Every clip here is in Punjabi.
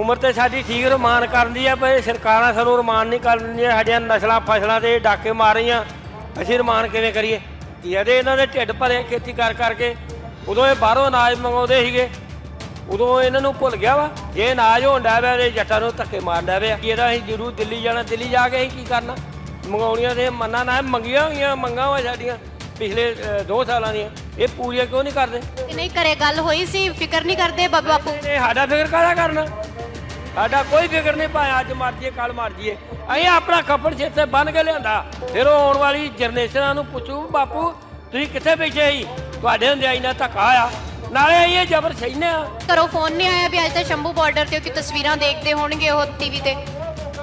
ਉਮਰ ਤੇ ਸਾਡੀ ਠੀਕ ਰਮਾਨ ਕਰਦੀ ਆ ਪਰ ਸਰਕਾਰਾਂ ਸਾਨੂੰ ਰਮਾਨ ਨਹੀਂ ਕਰਦੀਆਂ ਸਾਡੀਆਂ ਨਸਲਾਂ ਫਸਲਾਂ ਤੇ ਡਾਕੇ ਮਾਰ ਰਹੀਆਂ। ਅਸੀਂ ਰਮਾਨ ਕਿਵੇਂ ਕਰੀਏ? ਇਹਦੇ ਇਹਨਾਂ ਦੇ ਢਿੱਡ ਭਰੇ ਖੇਤੀ ਕਰ ਕਰਕੇ। ਉਦੋਂ ਇਹ ਬਾਹਰੋਂ ਅਨਾਜ ਮੰਗਾਉਂਦੇ ਸੀਗੇ। ਉਦੋਂ ਇਹਨਾਂ ਨੂੰ ਭੁੱਲ ਗਿਆ ਵਾ ਜੇ ਅਨਾਜ ਹੋਣ ਡਿਆ ਪਿਆ ਤੇ ਜੱਟਾਂ ਨੂੰ ਧੱਕੇ ਡਿਆ ਪਿਆ। ਇਹਦਾ ਅਸੀਂ ਜ਼ਰੂਰ ਦਿੱਲੀ ਜਾਣਾ ਦਿੱਲੀ ਜਾ ਕੇ ਅਸੀਂ ਕੀ ਕਰਨਾ? ਮੰਗਾਉਣੀਆਂ ਤੇ ਮੰਨਾ ਨਾ ਮੰਗੀਆਂ ਹੋਈਆਂ ਮੰਗਾਂ ਵਾ ਸਾਡੀਆਂ ਪਿਛਲੇ 2 ਸਾਲਾਂ ਦੀਆਂ। ਇਹ ਪੂਰੀਆਂ ਕਿਉਂ ਨਹੀਂ ਕਰਦੇ? ਨਹੀਂ ਘਰੇ ਗੱਲ ਹੋਈ ਸੀ ਫਿਕਰ ਨਹੀਂ ਕਰਦੇ ਬਾਬਾ ਬਾਪੂ? ਇਹ ਸਾਡਾ ਫਿਕਰ ਕਾਹਦਾ ਕਰਨਾ? ਸਾਡਾ ਕੋਈ ਫਿਕਰ ਨਹੀਂ ਭਾਵੇਂ ਅੱਜ ਮਰ ਜੀਏ ਕੱਲ ਮਰ ਜੀਏ ਅਸੀਂ ਆਪਣਾ ਖੱਪੜ ਛੇਤੇ ਬੰਨ ਕੇ ਲਿਆਂਦਾ। ਫਿਰ ਉਹ ਆਉਣ ਵਾਲੀ ਜਨਰੇਸ਼ਨਾਂ ਨੂੰ ਪੁੱਛੂ, ਬਾਪੂ, ਤੁਸੀਂ ਕਿੱਥੇ ਬੈਠੇ ਸੀ? ਤੁਹਾਡੇ ਹੁੰਦੇ ਇੰਨਾ ਧੱਕਾ ਆ ਨਾਲੇ ਅਸੀਂ ਇਹ ਜ਼ਬਰ ਸਹਿਨੇ ਆ ਘਰੋਂ ਫੋਨ ਨਹੀਂ ਆਇਆ ਵੀ ਅੱਜ ਤਾਂ ਸ਼ੰਭੂ ਬਾਰਡਰ ਤੇ ਕਿ ਤਸਵੀਰਾਂ ਦੇਖਦੇ ਹੋਣਗੇ ਉਹ ਟੀਵੀ ਤੇ।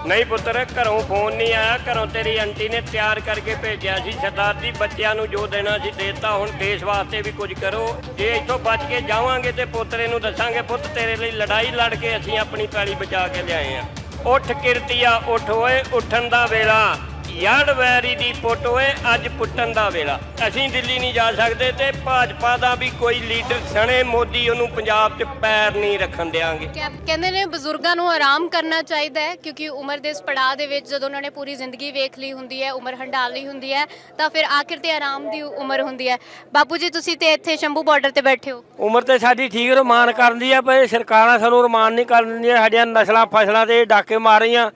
ਨਹੀਂ ਪੁੱਤਰ, ਘਰੋਂ ਫੋਨ ਨਹੀਂ ਆਇਆ, ਘਰੋਂ ਤੇਰੀ ਆਂਟੀ ਨੇ ਤਿਆਰ ਕਰਕੇ ਭੇਜਿਆ ਸੀ। ਸਰਦਾਰ ਜੀ, ਬੱਚਿਆਂ ਨੂੰ ਜੋ ਦੇਣਾ ਸੀ ਦੇਤਾ। ਹੁਣ ਦੇਸ਼ ਵਾਸਤੇ ਵੀ ਕੁਝ ਕਰੋ। ਜੇ ਇੱਥੋਂ ਬਚ ਕੇ ਜਾਵਾਂਗੇ ਤੇ ਪੋਤਰੇ ਨੂੰ ਦੱਸਾਂਗੇ, ਪੁੱਤ, ਤੇਰੇ ਲਈ ਲੜਾਈ ਲੜ ਕੇ ਅਸੀਂ ਆਪਣੀ ਪੈਲੀ ਬਚਾ ਕੇ ਲਿਆਏ ਆ। ਉੱਠ, ਕਿਰਤੀਆ, ਉੱਠ ਓਏ, ਉੱਠਣ ਦਾ ਵੇਲਾ। ਯਾਰ ਵੈਰੀ ਦੀ ਪੁੱਟ ਓਏ ਅੱਜ ਪੁੱਟਣ ਦਾ ਵੇਲਾ। ਅਸੀਂ ਦਿੱਲੀ ਨਹੀਂ ਜਾ ਸਕਦੇ ਤੇ ਭਾਜਪਾ ਦਾ ਵੀ ਕੋਈ ਲੀਡਰ ਸਣੇ ਮੋਦੀ ਉਹਨੂੰ ਪੰਜਾਬ 'ਚ ਪੈਰ ਨਹੀਂ ਰੱਖਣ ਦੇਾਂਗੇ ਕਹਿ- ਕਹਿੰਦੇ ਨੇ ਬਜ਼ੁਰਗਾਂ ਨੂੰ ਆਰਾਮ ਕਰਨਾ ਚਾਹੀਦਾ ਹੈ ਕਿਉਂਕਿ ਉਮਰ ਦੇ ਇਸ ਪੜਾਅ ਦੇ ਵਿੱਚ ਜਦੋਂ ਉਹਨਾਂ ਨੇ ਪੂਰੀ ਜ਼ਿੰਦਗੀ ਵੇਖ ਲਈ ਹੁੰਦੀ ਹੈ ਉਮਰ ਹੰਡਾਲ ਲਈ ਹੁੰਦੀ ਹੈ ਤਾਂ ਫਿਰ ਆਖਿਰ ਤੇ ਆਰਾਮ ਦੀ ਉਮਰ ਹੁੰਦੀ ਹੈ। ਬਾਪੂ ਜੀ ਤੁਸੀਂ ਤੇ ਇੱਥੇ ਸ਼ੰਭੂ ਬਾਰਡਰ ਤੇ ਬੈਠੇ ਹੋ। ਉਮਰ ਤੇ ਸਾਡੀ ਠੀਕ ਰਮਾਨ ਕਰਦੀ ਆ ਪਰ ਸਰਕਾਰਾਂ ਸਾਨੂੰ ਰਮਾਨ ਨਹੀਂ ਕਰਦੀਆਂ ਸਾਡੀਆਂ ਨਸਲਾਂ ਫਸਲਾਂ ਤੇ ਡਾਕੇ ਮਾਰ ਰਹੀਆਂ।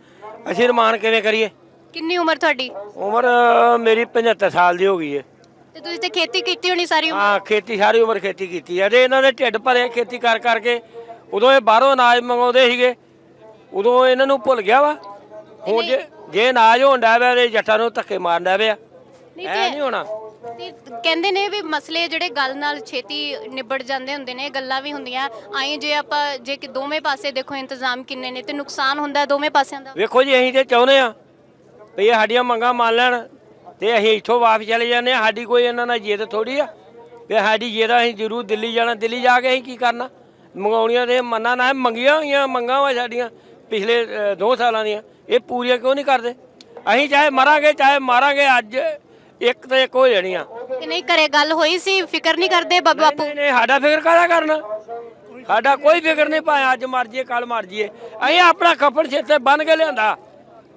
ਅਸੀਂ ਰਮਾਨ ਕਿਵੇਂ ਕਰੀਏ? ਕਿੰਨੀ ਉਮਰ ਤੁਹਾਡੀ? ਉਮਰ ਅ, ਮੇਰੀ 75 ਸਾਲ ਦੀ ਹੋ ਗਈ ਹੈ ਤੇ ਤੁਸੀਂ ਤੇ ਖੇਤੀ ਕੀਤੀ ਹੋਣੀ ਸਾਰੀ ਉਮਰ? ਹਾਂ ਖੇਤੀ ਸਾਰੀ ਉਮਰ ਖੇਤੀ ਕੀਤੀ ਹੈ ਤੇ ਇਹਨਾਂ ਦੇ ਢਿੱਡ ਭਰੇ ਖੇਤੀ ਕਰ ਕਰਕੇ। ਉਦੋਂ ਇਹ ਬਾਹਰੋਂ ਅਨਾਜ ਮੰਗਾਉਂਦੇ ਸੀਗੇ। ਉਦੋਂ ਇਹਨਾਂ ਨੂੰ ਭੁੱਲ ਗਿਆ ਵਾ। ਹੁਣ ਜੇ ਜੇ ਅਨਾਜ ਡਿਆ ਪਿਆ ਤੇ ਜੱਟਾਂ ਨੂੰ ਧੱਕੇ ਮਾਰਨ ਡਿਆ ਪਿਆ। ਨਹੀਂ ਐ ਤੇ ਨਹੀਂ ਹੋਣਾ। ਤੇ ਕਹਿੰਦੇ ਨੇ ਵੀ ਮਸਲੇ ਜਿਹੜੇ ਗੱਲ ਨਾਲ ਛੇਤੀ ਨਿਬੜ ਜਾਂਦੇ ਹੁੰਦੇ ਨੇ ਗੱਲਾਂ ਵੀ ਹੁੰਦੀਆਂ। ਆਈ ਜੇ ਆਪਾਂ ਜੇ ਕਿ ਦੋਵੇਂ ਪਾਸੇ ਦੇਖੋ ਇੰਤਜ਼ਾਮ ਕਿੰਨੇ ਨੇ ਤੇ ਨੁਕਸਾਨ ਹੁੰਦਾ ਹੈ ਦੋਵੇਂ ਪਾਸਿਆਂ ਦਾ। ਵੇਖੋ ਜੀ ਅਸੀਂ ਤੇ ਚਾਹੁੰਦੇ ਆ। ਵੀ ਇਹ ਸਾਡੀਆਂ ਮੰਗਾਂ ਮੰਨ ਲੈਣ ਤੇ ਅਸੀਂ ਇੱਥੋਂ ਵਾਪਸ ਚਲੇ ਜਾਂਦੇ ਆ ਸਾਡੀ ਕੋਈ ਇਹਨਾਂ ਨਾਲ ਜਿੱਦ ਥੋੜੀ ਆ ਵੀ ਸਾਡੀ ਜਿੱਦ ਅਸੀਂ ਜ਼ਰੂਰ ਦਿੱਲੀ ਜਾਣਾ। ਦਿੱਲੀ ਜਾ ਕੇ ਅਸੀਂ ਕੀ ਕਰਨਾ? ਮੰਗਾਉਣੀਆਂ ਤੇ ਮੰਨਾ ਨਾ ਮੰਗੀਆਂ ਹੋਈਆਂ ਮੰਗਾਂ ਵਾ ਸਾਡੀਆਂ ਪਿਛਲੇ 2 ਸਾਲਾਂ ਦੀਆਂ। ਇਹ ਪੂਰੀਆਂ ਕਿਉਂ ਨਹੀਂ ਕਰਦੇ? ਅਸੀਂ ਚਾਹੇ ਮਰਾਂਗੇ ਚਾਹੇ ਮਾਰਾਂਗੇ ਅੱਜ ਇੱਕ ਤੇ ਇੱਕ ਹੋ ਜਾਣੀਆਂ। ਤੇ ਨਹੀਂ ਘਰੇ ਗੱਲ ਹੋਈ ਸੀ ਫਿਕਰ ਨਹੀਂ ਕਰਦੇ ਬਾਬਾ ਬਾਪੂ? ਨਹੀਂ ਨਹੀਂ ਸਾਡਾ ਫਿਕਰ ਕਾਹਦਾ ਕਰਨਾ? ਸਾਡਾ ਕੋਈ ਫਿਕਰ ਨਹੀਂ ਭਾਵੇਂ ਅੱਜ ਮਰ ਜੀਏ ਕੱਲ ਮਰ ਜੀਏ ਅਸੀਂ ਆਪਣਾ ਖੱਪੜ ਛੇਤੇ ਬੰਨ ਕੇ ਲਿਆਂਦਾ।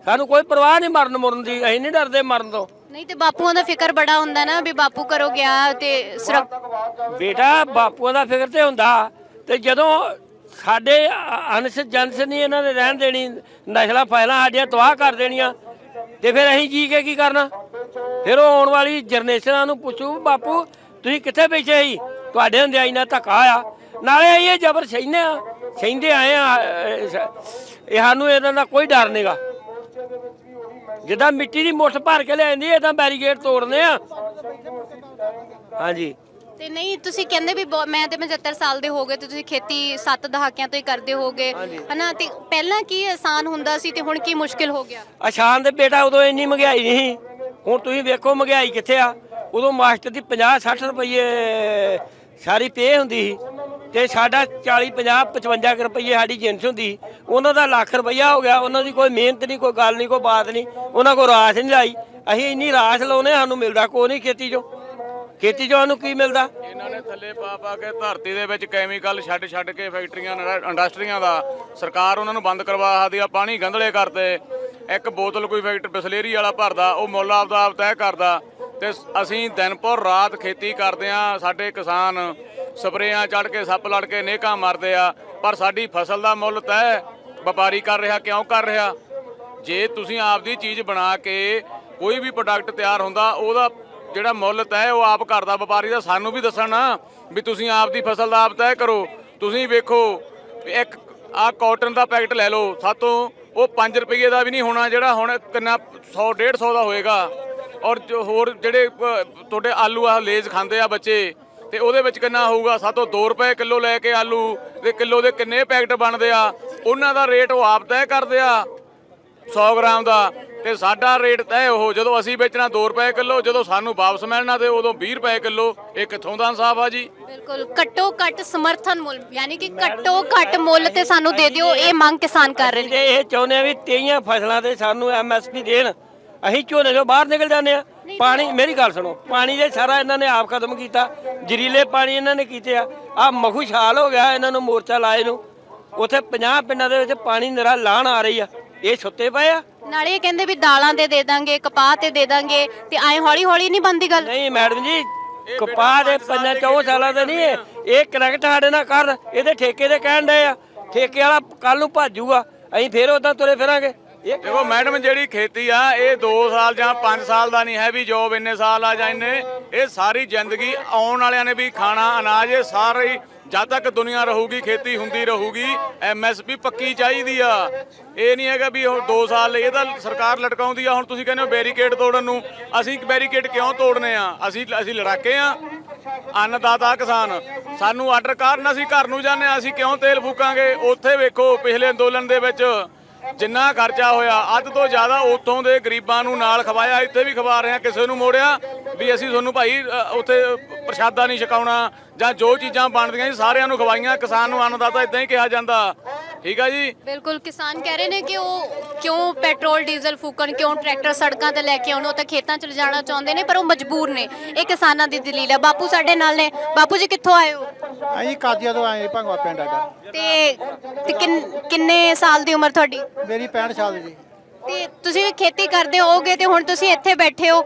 ਸਾਨੂੰ ਕੋਈ ਪਰਵਾਹ ਨਹੀਂ ਮਰਨ ਮੁਰਨ ਦੀ ਅਸੀਂ ਨਹੀਂ ਡਰਦੇ ਮਰਨ ਤੋਂ। ਨਹੀਂ ਤੇ ਬਾਪੂਆਂ ਦਾ ਫਿਕਰ ਬੜਾ ਹੁੰਦਾ ਨਾ ਵੀ ਬਾਪੂ ਕਰੋ ਗਿਆ ਤੇ ਸਿਰਫ ਬੇਟਾ ਬਾਪੂਆਂ ਦਾ ਫਿਕਰ ਤੇ ਹੁੰਦਾ। ਤੇ ਜਦੋਂ ਸਾਡੇ ਅਨਸ ਜਨਸ ਨਹੀਂ ਇਹਨਾਂ ਨੇ ਰਹਿਣ ਦੇਣੀ ਨਸਲਾਂ ਫੈਲਾਂ ਸਾਡੀਆਂ ਤਬਾਹ ਕਰ ਦੇਣੀਆਂ ਤੇ ਫਿਰ ਅਸੀਂ ਜੀ ਕੇ ਕੀ ਕਰਨਾ? ਫਿਰ ਉਹ ਆਉਣ ਵਾਲੀ ਜਨਰੇਸ਼ਨਾਂ ਨੂੰ ਪੁੱਛੂ ਬਾਪੂ ਤੁਸੀਂ ਕਿੱਥੇ ਬੈਠੇ ਸੀ? ਤੁਹਾਡੇ ਹੁੰਦੇ ਇੰਨਾ ਧੱਕਾ ਆ। ਨਾਲੇ ਇਹ ਜ਼ਬਰ ਸਹਿਨੇ ਆ ਸਹਿੰਦੇ ਆਏ ਆ ਇਹ ਸਾਨੂੰ ਇਹਨਾਂ ਦਾ ਕੋਈ ਡਰ ਨਹੀਂਗਾ ਜਿੱਦਾਂ ਮਿੱਟੀ ਦੀ ਮੁੱਠ ਭਰ ਕੇ ਲਿਆਂਦੀ ਏਦਾਂ ਬੈਰੀਗੇਡ ਤੋੜਨੇ ਆ। ਹਾਂਜੀ। ਤੇ ਨਹੀਂ ਤੁਸੀਂ ਕਹਿੰਦੇ ਵੀ ਬਹੁ- ਮੈਂ ਤੇ 75 ਸਾਲ ਦੇ ਹੋ ਗਏ ਤੇ ਤੁਸੀਂ ਖੇਤੀ 7 ਦਹਾਕਿਆਂ ਤੋਂ ਹੀ ਕਰਦੇ ਹੋਗੇ। ਹਨਾ ਤੇ ਪਹਿਲਾਂ ਕੀ ਆਸਾਨ ਹੁੰਦਾ ਸੀ ਤੇ ਹੁਣ ਕੀ ਮੁਸ਼ਕਿਲ ਹੋ ਗਿਆ? ਅਸ਼ਾਨ ਦੇ ਬੇਟਾ ਉਦੋਂ ਇੰਨੀ ਮਹਿੰਗਾਈ ਨਹੀਂ ਸੀ। ਹੁਣ ਤੁਸੀਂ ਵੇਖੋ ਮਹਿੰਗਾਈ ਕਿੱਥੇ ਆ। ਉਦੋਂ ਮਾਸਟਰ ਦੀ 50 60 ਰੁਪਏ ਸਾਰੀ ਪੇ ਹੁੰਦੀ ਸੀ। ਤੇ ਸਾਡਾ 40 50 55 ਕੁ ਰੁਪਏ ਸਾਡੀ ਜਿੰਸ ਹੁੰਦੀ ਸੀ। ਉਹਨਾਂ ਦਾ ਲੱਖ ਰੁਪਈਆ ਹੋ ਗਿਆ, ਉਹਨਾਂ ਦੀ ਕੋਈ ਮਿਹਨਤ ਨਹੀਂ, ਕੋਈ ਗੱਲ ਨਹੀਂ, ਕੋਈ ਬਾਤ ਨਹੀਂ, ਉਹਨਾਂ ਕੋਲ ਰਾਸ ਨਹੀਂ ਲਾਈ। ਅਸੀਂ ਇੰਨੀ ਰਾਸ ਲਾਉਨੇ ਸਾਨੂੰ ਮਿਲਦਾ ਕੋਈ ਨਹੀਂ ਖੇਤੀ ਚੋਂ। ਖੇਤੀ ਚੋਂ ਸਾਨੂੰ ਕੀ ਮਿਲਦਾ? ਇਹਨਾਂ ਨੇ ਥੱਲੇ ਪਾ ਪਾ ਕੇ ਧਰਤੀ ਦੇ ਵਿੱਚ ਕੈਮੀਕਲ ਛੱਡ ਛੱਡ ਕੇ ਫੈਕਟਰੀਆਂ ਇੰਡਸਟਰੀਆਂ ਦਾ ਸਰਕਾਰ ਉਹਨਾਂ ਨੂੰ ਬੰਦ ਕਰਵਾ ਸਕਦੀ ਆ, ਪਾਣੀ ਗੰਧਲੇ ਕਰਦੇ ਇੱਕ ਬੋਤਲ ਕੋਈ ਫੈਕਟਰੀ ਬਸਲੇਰੀ ਵਾਲਾ ਭਰਦਾ, ਉਹ ਮੁੱਲ ਆਪਦਾ ਆਪ ਤੈਅ ਕਰਦਾ। ਤੇ ਅਸੀਂ ਦਿਨ ਪਰ ਰਾਤ ਖੇਤੀ ਕਰਦੇ ਆ ਸਾਡੇ ਕਿਸਾਨ ਸਪਰੇਆਂ ਚੜ ਕੇ ਸੱਪ ਲੜ ਕੇ ਨੇਕਾਂ ਮਾਰਦੇ ਆ, ਪਰ ਸਾਡੀ ਫਸਲ ਦਾ ਮੁੱਲ ਤੈਅ ਵਪਾਰੀ ਕਰ ਰਿਹਾ, ਕਿਉਂ ਕਰ ਰਿਹਾ? ਜੇ ਤੁਸੀਂ ਆਪਦੀ ਚੀਜ਼ ਬਣਾ ਕੇ ਕੋਈ ਵੀ ਪ੍ਰੋਡਕਟ ਤਿਆਰ ਹੁੰਦਾ, ਉਹਦਾ ਜਿਹੜਾ ਮੁੱਲ ਤੈਅ ਉਹ ਆਪ ਕਰਦਾ ਵਪਾਰੀ ਦਾ, ਸਾਨੂੰ ਵੀ ਦੱਸਣ ਨਾ ਵੀ ਤੁਸੀਂ ਆਪਦੀ ਫਸਲ ਦਾ ਆਪ ਤੈਅ ਕਰੋ। ਤੁਸੀਂ ਵੇਖੋ ਵੀ ਇੱਕ ਆ ਕਾਟਨ ਦਾ ਪੈਕਟ ਲੈ ਲਓ, ਸਾਤੋਂ ਉਹ 5 ਰੁਪਏ ਦਾ ਵੀ ਨਹੀਂ ਹੋਣਾ, ਜਿਹੜਾ ਹੁਣ ਕਿੰਨਾ 100 150 ਦਾ ਹੋਏਗਾ। ਔਰ ਜੋ ਹੋਰ ਜਿਹੜੇ ਤੁਹਾਡੇ ਆਲੂ ਆ ਲੇਜ਼ ਖਾਂਦੇ ਆ ਬੱਚੇ ਤੇ ਉਹਦੇ ਵਿੱਚ ਕਿੰਨਾ ਹੋਊਗਾ? ਸਾਤੋਂ 2 ਰੁਪਏ ਕਿਲੋ ਲੈ ਕੇ ਆਲੂ ਤੇ ਕਿਲੋ ਦੇ ਕਿੰਨੇ ਪੈਕਟ ਬਣਦੇ ਆ? ਉਹਨਾਂ ਦਾ ਰੇਟ ਉਹ ਆਪ ਤੈਅ ਕਰਦੇ ਆ 100 ਗ੍ਰਾਮ ਦਾ ਤੇ ਸਾਡਾ ਰੇਟ ਤੈਅ ਉਹ ਜਦੋਂ ਅਸੀਂ ਵੇਚਣਾ 2 ਰੁਪਏ ਕਿਲੋ ਜਦੋਂ ਸਾਨੂੰ ਵਾਪਸ ਮਿਲਣਾ ਤੇ ਉਦੋਂ 20 ਰੁਪਏ ਕਿਲੋ। ਇਹ ਕਿੱਥੋਂ ਦਾ ਇਨਸਾਫ ਆ ਜੀ? ਬਿਲਕੁਲ ਘੱਟੋ ਘੱਟ ਸਮਰਥਨ ਮੁੱਲ ਯਾਨੀ ਕਿ ਘੱਟੋ ਘੱਟ ਮੁੱਲ ਤੇ ਸਾਨੂੰ ਦੇ ਦਿਓ ਇਹ ਮੰਗ ਕਿਸਾਨ ਕਰ ਰਹੇ ਨੇ। ਇਹ ਚਾਹੁੰਦੇ ਆ ਵੀ ਤੇਈਆਂ ਫਸਲਾਂ ਤੇ ਸਾਨੂੰ ਐਮਐਸਪੀ ਦੇਣ। ਅਸੀਂ ਝੋਨੇ ਤੋਂ ਬਾਹਰ ਨਿਕਲ ਜਾਂਦੇ ਆ। ਪਾਣੀ ਮੇਰੀ ਗੱਲ ਸੁਣੋ ਪਾਣੀ ਦੇ ਸਾਰਾ ਇਹਨਾਂ ਨੇ ਆਪ ਖਤਮ ਕੀਤਾ ਜ਼ਰੀਲੇ ਪਾਣੀ ਇਹਨਾਂ ਨੇ ਕੀਤੇ ਆ ਆ ਮਖੂ ਛਾਲ ਹੋ ਗਿਆ ਇਹਨਾਂ ਨੂੰ ਮੋਰਚਾ ਲਾਏ ਨੂੰ ਉੱਥੇ 50 ਪਿੰਡਾਂ ਦੇ ਵਿੱਚ ਪਾਣੀ ਨਿਰਾ ਲਾਣ ਆ ਰਹੀ ਆ ਇਹ ਸੁੱਤੇ ਪਏ ਆ? ਨਾਲੇ ਇਹ ਕਹਿੰਦੇ ਵੀ ਦਾਲਾਂ ਤੇ ਦੇ ਦਾਂਗੇ ਕਪਾਹ ਤੇ ਦੇ ਦਾਂਗੇ ਤੇ ਐ ਹੌਲੀ ਹੌਲੀ ਨਹੀਂ ਬੰਦੀ ਗੱਲ? ਨਹੀਂ ਮੈਡਮ ਜੀ ਕਪਾਹ ਦੇ ਪੰਜਾਂ ਚੌਂ ਸਾਲਾਂ ਦੇ ਨਹੀਂ ਇਹ ਕਨੈਕਟ ਸਾਡੇ ਨਾਲ ਕਰ ਇਹਦੇ ਠੇਕੇ ਦੇ ਕਹਿਣ ਡਏ ਆ ਠੇਕੇ ਵਾਲਾ ਕੱਲ ਨੂੰ ਭਾਜੂਗਾ ਅਸੀਂ ਫੇਰ ਉਦਾਂ ਤੁਰੇ ਫਿਰਾਂਗੇ। ਦੇਖੋ, ਮੈਡਮ, ਜਿਹੜੀ ਖੇਤੀ ਆ, ਇਹ 2 ਸਾਲ ਜਾਂ 5 ਸਾਲ ਦਾ ਨਹੀਂ ਹੈ ਵੀ ਜੋਬ ਇੰਨੇ ਸਾਲ ਆ ਜਾਂ ਇੰਨੇ। ਇਹ ਸਾਰੀ ਜ਼ਿੰਦਗੀ ਆਉਣ ਵਾਲਿਆਂ ਨੇ ਵੀ ਖਾਣਾ, ਅਨਾਜ, ਇਹ ਸਾਰੀ ਜਦ ਤੱਕ ਦੁਨੀਆ ਰਹੂਗੀ, ਖੇਤੀ ਹੁੰਦੀ ਰਹੂਗੀ, ਐਮਐਸਪੀ ਪੱਕੀ ਚਾਹੀਦੀ ਆ। ਇਹ ਨਹੀਂ ਹੈਗਾ ਵੀ ਹੁਣ 2 ਸਾਲ ਲਈ ਇਹ ਤਾਂ ਸਰਕਾਰ ਲਟਕਾਉਂਦੀ ਆ, ਹੁਣ ਤੁਸੀਂ ਕਹਿੰਦੇ ਹੋ ਬੈਰੀਕੇਡ ਤੋੜਨ ਨੂੰ। ਅਸੀਂ ਬੈਰੀਕੇਡ ਕਿਉਂ ਤੋੜਨੇ ਆ? ਅਸੀਂ ਅਸੀਂ ਲੜਾਕੇ ਆ। ਅੰਨਦਾਤਾ ਕਿਸਾਨ। ਸਾਨੂੰ ਆਰਡਰ ਕਾਰਨ ਅਸੀਂ ਘਰ ਨੂੰ ਜਾਂਦੇ ਹਾਂ ਅਸੀਂ ਕਿਉਂ ਤੇਲ ਫੂਕਾਂਗੇ? ਉੱਥੇ ਵੇਖੋ, ਪਿਛਲੇ ਅੰਦੋਲਨ ਦੇ ਵਿੱਚ। ਜਿੰਨਾ ਖਰਚਾ ਹੋਇਆ, ਅੱਧ ਤੋਂ ਜ਼ਿਆਦਾ ਉੱਥੋਂ ਦੇ ਗਰੀਬਾਂ ਨੂੰ ਨਾਲ ਖਵਾਇਆ, ਇੱਥੇ ਵੀ ਖਵਾ ਰਹੇ ਆ ਕਿਸੇ ਨੂੰ ਮੋੜਿਆ, ਵੀ ਅਸੀਂ ਤੁਹਾਨੂੰ ਭਾਈ ਉੱਥੇ ਪ੍ਰਸ਼ਾਦਾ ਨਹੀਂ ਛਕਾਉਣਾ ਜਾਂ ਜੋ ਚੀਜ਼ਾਂ ਬਣਦੀਆਂ ਸੀ ਸਾਰਿਆਂ ਨੂੰ ਖਵਾਈਆਂ, ਕਿਸਾਨ ਨੂੰ ਅੰਨਦਾਤਾ ਇਦਾਂ ਹੀ ਕਿਹਾ ਜਾਂਦਾ। ਠੀਕ ਆ ਜੀ? ਬਿਲਕੁਲ ਕਿਸਾਨ ਕਹਿ ਰਹੇ ਨੇ ਕਿ ਉਹ ਕਿਉਂ ਪੈਟਰੋਲ ਡੀਜ਼ਲ ਫੂਕਣ ਕਿਉਂ ਟਰੈਕਟਰ ਸੜਕਾਂ ਤੇ ਲੈ ਕੇ ਆਉਣ ਉਹ ਤਾਂ ਖੇਤਾਂ 'ਚ ਲਿਜਾਣਾ ਚਾਹੁੰਦੇ ਨੇ ਪਰ ਉਹ ਮਜਬੂਰ ਨੇ। ਇਹ ਕਿਸਾਨਾਂ ਦੀ ਦਲੀਲ ਹੈ ਬਾਪੂ ਸਾਡੇ ਨਾਲ ਨੇ। ਬਾਪੂ ਜੀ ਕਿੱਥੋਂ ਆਏ ਹੋ? ਅਸੀਂ ਕਾਦੀਆਂ ਤੋਂ ਆਏ ਭੰਗਵਾ ਪਿੰਡ ਸਾਡਾ। ਤੇ ਤੇ ਕਿੰਨ- ਕਿੰਨੇ ਸਾਲ ਦੀ ਉਮਰ ਤੁਹਾਡੀ? ਮੇਰੀ 65 ਸਾਲ ਦੀ ਤੇ ਤੁਸੀਂ ਵੀ ਖੇਤੀ ਕਰਦੇ ਹੋਗੇ ਤੇ ਹੁਣ ਤੁਸੀਂ ਇੱਥੇ ਬੈਠੇ ਹੋ?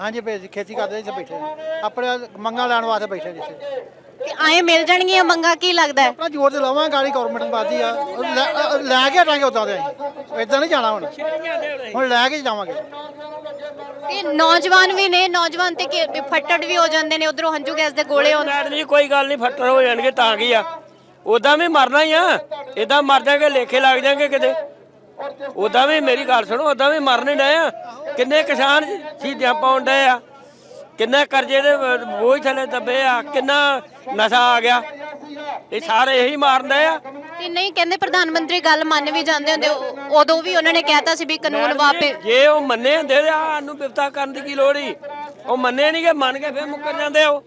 ਹਾਂਜੀ ਬੇ ਖੇਤੀ ਕਰਦੇ ਇੱਥੇ ਬੈਠੇ ਹਾਂ। ਆਪਣੇ ਮੰਗਾਂ ਲੈਣ ਵਾਸਤੇ ਬੈਠੇ ਜਿੱਥੇ ਤੇ ਆਏ ਮਿਲ ਜਾਣਗੀਆਂ ਮੰਗਾ ਕੀ ਲੱਗਦਾ? ਹੈ ਆਪਣਾ ਜ਼ੋਰ ਤੇ ਲਾਵਾਂ ਗਾੜੀ ਗਵਰਨਮੈਂਟ ਬਾਦੀ ਆ। ਲੈ ਕੇ ਹਟਾਂਗੇ ਉਦਾਂ ਦੇ ਇਦਾਂ ਨਹੀਂ ਜਾਣਾ ਹੁਣ। ਹੁਣ ਲੈ ਕੇ ਜਾਵਾਂਗੇ। ਤੇ ਨੌਜਵਾਨ ਵੀ ਨੇ ਨੌਜਵਾਨ ਤੇ ਕੀ- ਫੱਟੜ ਵੀ ਹੋ ਜਾਂਦੇ ਨੇ ਉਧਰੋਂ ਹੰਝੂ ਗੈਸ ਦੇ ਗੋਲੇ ਆਉਂਦੇ ਮੈਡਮ ਜੀ ਕੋਈ ਗੱਲ ਨਹੀਂ ਫੱਟਰ ਹੋ ਜਾਣਗੇ ਤਾਂ ਕੀ ਆ। ਉਦਾਂ ਵੀ ਮਰਨਾ ਹੀ ਆ। ਇਦਾਂ ਮਰ ਜਾਗੇ ਲੇਖੇ ਲੱਗ ਜਾਗੇ ਕਿਤੇ। ਉਦਾਂ ਵੀ ਮੇਰੀ ਗੱਲ ਸੁਣੋ ਉਦਾਂ ਵੀ ਮਰਨੇ ਡਏ ਆ। ਕਿੰਨੇ ਕਿਸਾਨ ਸ਼ਹੀਦਾਂ ਪਾਉਣ ਡਏ ਆ। ਕਿੰਨੇ ਕਰਜ਼ੇ ਦੇ ਬੋਝ ਥੱਲੇ ਦੱਬੇ ਆ ਕਿੰਨਾ ਨਸ਼ਾ ਆ ਗਿਆ। ਇਹ ਸਾਰੇ ਇਹੀ ਡਏ ਆ। ਤੇ ਨਹੀਂ ਕਹਿੰਦੇ ਪ੍ਰਧਾਨ ਮੰਤਰੀ ਗੱਲ ਮੰਨ ਵੀ ਜਾਂਦੇ ਹੁੰਦੇ ਉਦੋਂ ਵੀ ਉਹਨਾਂ ਨੇ ਕਹਿਤਾ ਸੀ ਵੀ ਕਾਨੂੰਨ ਵਾਪੇ ਜੇ ਉਹ ਮੰਨੇ ਹੁੰਦੇ ਤੇ ਸਾਨੂੰ ਬਿਪਤਾ ਕਰਨ ਦੀ ਕੀ ਲੋੜ ਹੀ ਉਹ ਮੰਨੇ ਨਹੀਂ ਕਿ ਮੰਨ ਕੇ ਫੇਰ ਮੁੱਕਰ ਜਾਂਦੇ ਉਹ।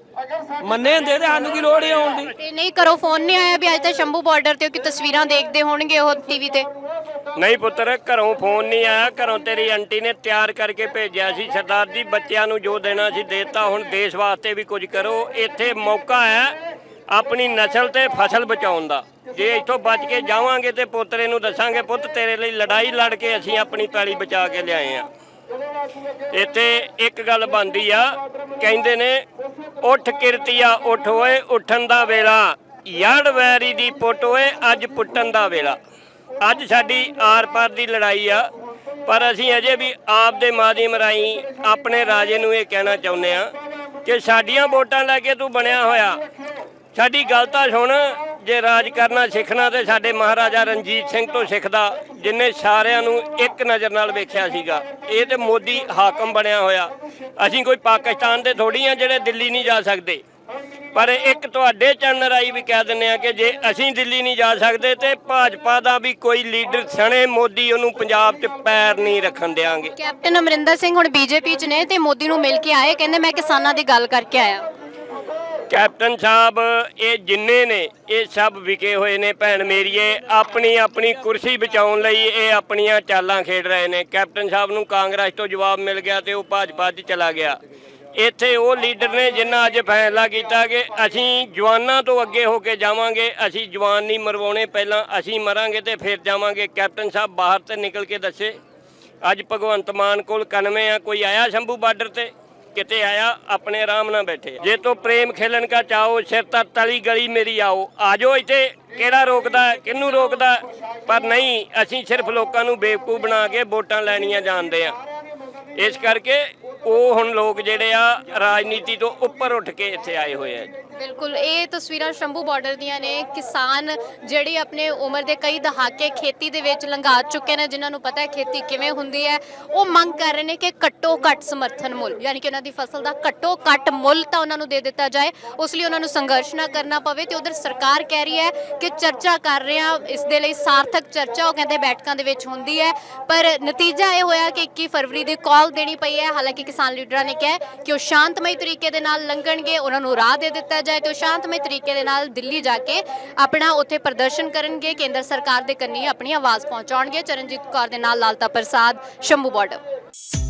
ਮੰਨੇ ਹੁੰਦੇ ਤੇ ਸਾਨੂੰ ਕੀ ਲੋੜ ਹੀ ਆਉਣ ਦੀ। ਤੇ ਨਹੀਂ ਕਰੋ ਫੋਨ ਨਹੀਂ ਆਇਆ ਵੀ ਅੱਜ ਤਾਂ ਸ਼ੰਭੂ ਬਾਰਡਰ ਤੇ ਕਿ ਤਸਵੀਰਾਂ ਦੇਖਦੇ ਹੋਣਗੇ ਉਹ ਟੀਵੀ ਤੇ। ਨਹੀਂ ਪੁੱਤਰ, ਘਰੋਂ ਫੋਨ ਨਹੀਂ ਆਇਆ, ਘਰੋਂ ਤੇਰੀ ਆਂਟੀ ਨੇ ਤਿਆਰ ਕਰਕੇ ਭੇਜਿਆ ਸੀ। ਸਰਦਾਰ ਜੀ, ਬੱਚਿਆਂ ਨੂੰ ਜੋ ਦੇਣਾ ਸੀ ਦੇਤਾ। ਹੁਣ ਦੇਸ਼ ਵਾਸਤੇ ਵੀ ਕੁਝ ਕਰੋ। ਇੱਥੇ ਮੌਕਾ ਹੈ ਆਪਣੀ ਨਸਲ ਤੇ ਫਸਲ ਬਚਾਉਣ ਦਾ। ਜੇ ਇੱਥੋਂ ਬਚ ਕੇ ਜਾਵਾਂਗੇ ਤੇ ਪੋਤਰੇ ਨੂੰ ਦੱਸਾਂਗੇ, ਪੁੱਤ, ਤੇਰੇ ਲਈ ਲੜਾਈ ਲੜ ਕੇ ਅਸੀਂ ਆਪਣੀ ਪੈਲੀ ਬਚਾ ਕੇ ਲਿਆਏ ਆ। ਇੱਥੇ ਇੱਕ ਗੱਲ ਬੰਦੀ ਆ। ਕਹਿੰਦੇ ਨੇ, ਉੱਠ ਕਿਰਤੀਆ, ਉੱਠ ਓਏ, ਉੱਠਣ ਦਾ ਵੇਲਾ। ਯੜ ਵੈਰੀ ਦੀ ਪੁੱਟ ਓਏ, ਅੱਜ ਪੁੱਟਣ ਦਾ ਵੇਲਾ। ਅੱਜ ਸਾਡੀ ਆਰ ਪਾਰ ਦੀ ਲੜਾਈ ਆ, ਪਰ ਅਸੀਂ ਅਜੇ ਵੀ ਆਪ ਦੇ ਮਾਧਿਅਮ ਰਾਹੀਂ ਆਪਣੇ ਰਾਜੇ ਨੂੰ ਇਹ ਕਹਿਣਾ ਚਾਹੁੰਦੇ ਆ ਕਿ ਸਾਡੀਆਂ ਵੋਟਾਂ ਲੈ ਕੇ ਤੂੰ ਬਣਿਆ ਹੋਇਆ। ਸਾਡੀ ਗੱਲ ਤਾਂ ਸੁਣ, ਜੇ ਰਾਜ ਕਰਨਾ ਸਿੱਖਣਾ ਤੇ ਸਾਡੇ ਮਹਾਰਾਜਾ ਰਣਜੀਤ ਸਿੰਘ ਤੋਂ ਸਿੱਖਦਾ, ਜਿਨੇ ਸਾਰਿਆਂ ਨੂੰ ਇੱਕ ਨਜ਼ਰ ਨਾਲ ਵੇਖਿਆ ਸੀਗਾ, ਇਹ ਤੇ ਮੋਦੀ ਹਾਕਮ ਬਣਿਆ ਹੋਇਆ। ਅਸੀਂ ਕੋਈ ਪਾਕਿਸਤਾਨ ਦੇ ਥੋੜੀ ਆ ਜਿਹੜੇ ਦਿੱਲੀ ਨਹੀਂ ਜਾ ਸਕਦੇ। ਪਰ ਇੱਕ ਤੁਹਾਡੇ ਚੈਨਲ ਰਾਈ ਵੀ ਕਹਿ ਦਿੰਦੇ ਆ ਕਿ ਜੇ ਅਸੀਂ ਦਿੱਲੀ ਨਹੀਂ ਜਾ ਸਕਦੇ ਤੇ ਭਾਜਪਾ ਦਾ ਵੀ ਕੋਈ ਲੀਡਰ ਸਣੇ ਮੋਦੀ ਉਹਨੂੰ ਪੰਜਾਬ 'ਚ ਪੈਰ ਨਹੀਂ ਰੱਖਣ ਦੇਾਂਗੇ ਕੈਪਟਨ ਅਮਰਿੰਦਰ ਸਿੰਘ ਹੁਣ ਬੀਜੇਪੀ 'ਚ ਨੇ ਤੇ ਮੋਦੀ ਨੂੰ ਮਿਲ ਕੇ ਆਏ ਕਹਿੰਦੇ ਮੈਂ ਕਿਸਾਨਾਂ ਦੀ ਗੱਲ ਕਰਕੇ ਆਇਆ। ਕੈਪਟਨ ਸਾਹਿਬ ਇਹ ਜਿੰਨੇ ਨੇ ਇਹ ਸਭ ਵਿਕੇ ਹੋਏ ਨੇ ਭੈਣ ਮੇਰੀਏ ਆਪਣੀ ਆਪਣੀ ਕੁਰਸੀ ਬਚਾਉਣ ਲਈ ਇਹ ਆਪਣੀਆਂ ਚਾਲਾਂ ਖੇਡ ਰਹੇ ਨੇ। ਕੈਪਟਨ ਸਾਹਿਬ ਨੂੰ ਕਾਂਗਰਸ ਤੋਂ ਜਵਾਬ ਮਿਲ ਗਿਆ ਤੇ ਉਹ ਭਾਜਪਾ 'ਚ ਚਲਾ ਗਿਆ। ਇੱਥੇ ਉਹ ਲੀਡਰ ਨੇ ਜਿਨ੍ਹਾਂ ਅੱਜ ਫੈਸਲਾ ਕੀਤਾ ਕਿ ਅਸੀਂ ਜਵਾਨਾਂ ਤੋਂ ਅੱਗੇ ਹੋ ਕੇ ਜਾਵਾਂਗੇ ਅਸੀਂ ਜਵਾਨ ਨਹੀਂ ਮਰਵਾਉਣੇ ਪਹਿਲਾਂ ਅਸੀਂ ਮਰਾਂਗੇ ਤੇ ਫਿਰ ਜਾਵਾਂਗੇ। ਕੈਪਟਨ ਸਾਹਿਬ ਬਾਹਰ ਤੇ ਨਿਕਲ ਕੇ ਦੱਸੇ ਅੱਜ ਭਗਵੰਤ ਮਾਨ ਕੋਲ 91 ਆ ਕੋਈ ਆਇਆ ਸ਼ੰਭੂ ਬਾਰਡਰ ਤੇ? ਕਿਤੇ ਆਇਆ ਆਪਣੇ ਆਰਾਮ ਨਾਲ ਬੈਠੇ ਜੇ ਤੋ ਪ੍ਰੇਮ ਖੇਲਣ ਕਾ ਚਾਹੋ ਸਿਰ ਤਾਂ ਤਲੀ ਗਲੀ ਮੇਰੀ ਆਓ। ਆਜੋ ਇੱਥੇ ਕਿਹੜਾ ਰੋਕਦਾ ਹੈ, ਕਿਹਨੂੰ ਰੋਕਦਾ? ਪਰ ਨਹੀਂ ਅਸੀਂ ਸਿਰਫ ਲੋਕਾਂ ਨੂੰ ਬੇਵਕੂਫ ਬਣਾ ਕੇ ਵੋਟਾਂ ਲੈਣੀਆਂ ਜਾਣਦੇ ਆ। ਇਸ ਕਰਕੇ ਉਹ ਹੁਣ ਲੋਕ ਜਿਹੜੇ ਆ ਰਾਜਨੀਤੀ ਤੋਂ ਉੱਪਰ ਉੱਠ ਕੇ ਇੱਥੇ ਆਏ ਹੋਏ ਆ ਬਿਲਕੁਲ, ਇਹ ਤਸਵੀਰਾਂ ਸ਼ੰਭੂ ਬਾਰਡਰ ਦੀਆਂ ਨੇ। ਕਿਸਾਨ ਜਿਹੜੇ ਆਪਣੇ ਉਮਰ ਦੇ ਕਈ ਦਹਾਕੇ ਖੇਤੀ ਦੇ ਵਿੱਚ ਲੰਘਾ ਚੁੱਕੇ ਨੇ, ਜਿਨ੍ਹਾਂ ਨੂੰ ਪਤਾ ਹੈ ਖੇਤੀ ਕਿਵੇਂ ਹੁੰਦੀ ਹੈ। ਉਹ ਮੰਗ ਕਰ ਰਹੇ ਨੇ ਕਿ ਘੱਟੋ ਘੱਟ ਸਮਰਥਨ ਮੁੱਲ, ਯਾਨੀ ਕਿ ਉਹਨਾਂ ਦੀ ਫਸਲ ਦਾ ਘੱਟੋ ਘੱਟ ਮੁੱਲ ਤਾਂ ਉਹਨਾਂ ਨੂੰ ਦੇ ਦਿੱਤਾ ਜਾਏ। ਉਸ ਲਈ ਉਹਨਾਂ ਨੂੰ ਸੰਘਰਸ਼ ਨਾ ਕਰਨਾ ਪਵੇ ਤੇ ਉਧਰ ਸਰਕਾਰ ਕਹਿ ਰਹੀ ਹੈ ਕਿ ਚਰਚਾ ਕਰ ਰਹੇ ਆ ਇਸ ਦੇ ਲਈ ਸਾਰਥਕ ਚਰਚਾ, ਉਹ ਕਹਿੰਦੇ ਬੈਠਕਾਂ ਦੇ ਵਿੱਚ ਹੁੰਦੀ ਹੈ। ਪਰ ਨਤੀਜਾ ਇਹ ਹੋਇਆ ਕਿ 21 ਫਰਵਰੀ ਦੀ ਕਾਲ ਦੇਣੀ ਪਈ ਹੈ। ਹਾਲਾਂਕਿ ਕਿਸਾਨ ਲੀਡਰਾਂ ਨੇ ਕਿਹਾ ਕਿ ਉਹ ਸ਼ਾਂਤਮਈ ਤਰੀਕੇ ਦੇ ਨਾਲ ਲੰਘਣਗੇ, ਉਹਨਾਂ ਨੂੰ ਰਾਹ ਦੇ ਦਿੱਤਾ ਜਾਏ ਤੇ ਉਹ ਸ਼ਾਂਤਮਈ ਤਰੀਕੇ ਦੇ ਨਾਲ ਦਿੱਲੀ ਜਾ ਕੇ ਆਪਣਾ ਉੱਥੇ ਪ੍ਰਦਰਸ਼ਨ ਕਰਨਗੇ, ਕੇਂਦਰ ਸਰਕਾਰ ਦੇ ਕੰਨੀ ਆਪਣੀ ਆਵਾਜ਼ ਪਹੁੰਚਾਉਣਗੇ। ਚਰਨਜੀਤ ਕੌਰ ਦੇ ਨਾਲ ਲਾਲਤਾ ਪ੍ਰਸਾਦ, ਸ਼ੰਭੂ ਬਾਰਡਰ।